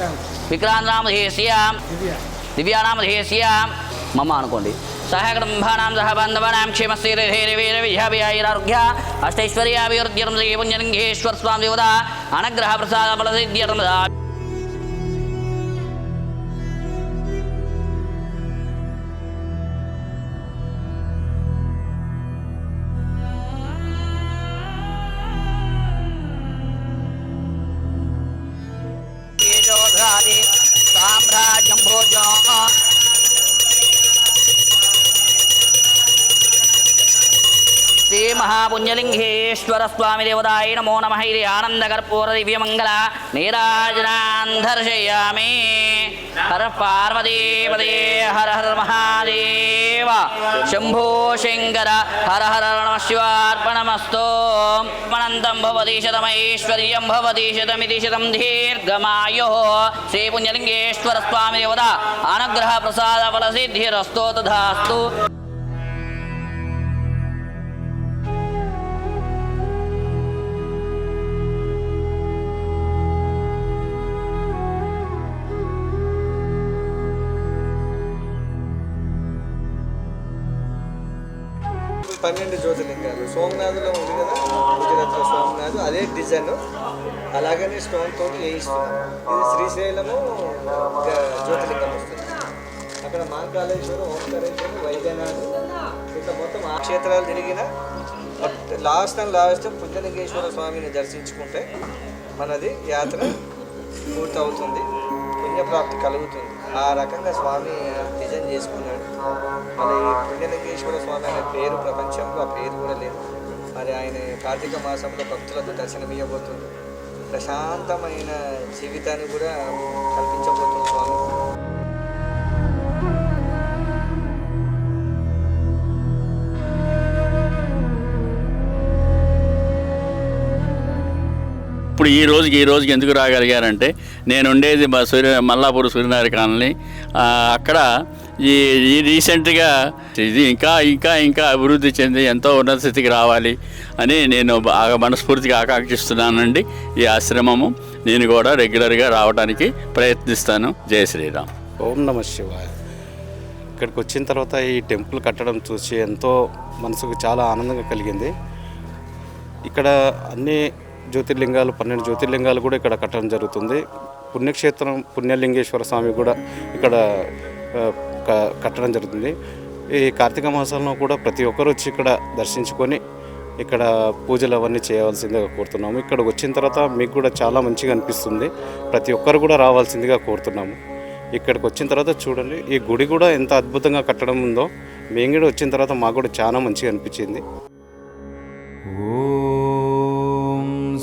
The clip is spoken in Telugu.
నామధేయస్య సహ శ్రీమాంతం కాండగోత్రోద్భవస్య రామదాస్ నామధేయస్య సునీతా నామధేయస్య విక్రాంత్ నామధేయస్య దివ్యా నామధేయస్య మమ్మ అనుకోండి సహకుటుంబానాం సహ బాంధవానాం క్షేమస్థిరవీర విజయాభియారోగ్య అష్టైశ్వర్యాభివృద్ధ్యర్థం శ్రీ పుణ్యలింగేశ్వర స్వామి దేవత అనుగ్రహ ప్రసాద బలసిద్ధ్యర్థం మహాపుణ్యలింగేశ్వర స్వామి దేవదాయ నమో నమ ఇది ఆనందకర్పూర దివ్యమంగళ నీరాజనాన్ హర పార్వతీపదే హర హర మహాదేవ శంభో శంకర హర హర నమ శివార్పణమస్తో అనంతం భవతి శతమైశ్వర్యం భవతి శతమితి శతం దీర్ఘమాయో శ్రీ పుణ్యలింగేశ్వర స్వామి దేవత అనుగ్రహ ప్రసాద ఫల సిద్ధిరస్తో తథాస్తు పన్నెండు జ్యోతిర్లింగాలు. సోమనాథులో ఉంది కదా గుజరాత్లో సోమనాథ్ అదే డిజైన్. అలాగనే స్టోన్ తోటి వేయిస్తున్నాం ఇది శ్రీశైలము జ్యోతిర్లింగం వస్తుంది. అక్కడ మహాకాళేశ్వరం ఓంకారేశ్వరం వైద్యనాథ్ ఇట్లా మొత్తం ఆ క్షేత్రాలు తిరిగిన లాస్ట్ అండ్ లాస్ట్ పుంజలింగేశ్వర స్వామిని దర్శించుకుంటే మనది యాత్ర పూర్తవుతుంది పుణ్యప్రాప్తి కలుగుతుంది. ఆ రకంగా స్వామి డిజైన్ చేసుకున్నాడు. మన ఈ స్వామి అనే పేరు ప్రపంచంలో ఆ పేరు కూడా లేదు. మరి ఆయన కార్తీక మాసంలో భక్తులకు దర్శనమియ్యబోతుంది. ప్రశాంతమైన జీవితాన్ని కూడా కల్పించబోతుంది స్వామి. ఇప్పుడు ఈ రోజుకి ఈ రోజుకి ఎందుకు రాగలిగారంటే నేను ఉండేది మా సూర్య మల్లాపూర్ సూర్యనారాయణ కాలనీ. అక్కడ ఈ ఈ రీసెంట్గా ఇది ఇంకా ఇంకా ఇంకా అభివృద్ధి చెంది ఎంతో ఉన్నత స్థితికి రావాలి అని నేను బాగా మనస్ఫూర్తిగా ఆకాంక్షిస్తున్నానండి ఈ ఆశ్రమము. నేను కూడా రెగ్యులర్గా రావడానికి ప్రయత్నిస్తాను. జయ శ్రీరామ్. ఓం నమ శివాయ. ఇక్కడికి వచ్చిన తర్వాత ఈ టెంపుల్ కట్టడం చూసి ఎంతో మనసుకు చాలా ఆనందంగా కలిగింది. ఇక్కడ అన్ని జ్యోతిర్లింగాలు పన్నెండు జ్యోతిర్లింగాలు కూడా ఇక్కడ కట్టడం జరుగుతుంది. పుణ్యక్షేత్రం పుణ్యలింగేశ్వర స్వామి కూడా ఇక్కడ కట్టడం జరుగుతుంది. ఈ కార్తీక మాసంలో కూడా ప్రతి ఒక్కరు వచ్చి ఇక్కడ దర్శించుకొని ఇక్కడ పూజలు అవన్నీ చేయవలసిందిగా కోరుతున్నాము. ఇక్కడ వచ్చిన తర్వాత మీకు కూడా చాలా మంచిగా అనిపిస్తుంది. ప్రతి ఒక్కరు కూడా రావాల్సిందిగా కోరుతున్నాము. ఇక్కడికి వచ్చిన తర్వాత చూడండి ఈ గుడి కూడా ఎంత అద్భుతంగా కట్టడం ఉందో మేము కూడా వచ్చిన తర్వాత మాకు కూడా చాలా మంచిగా అనిపించింది.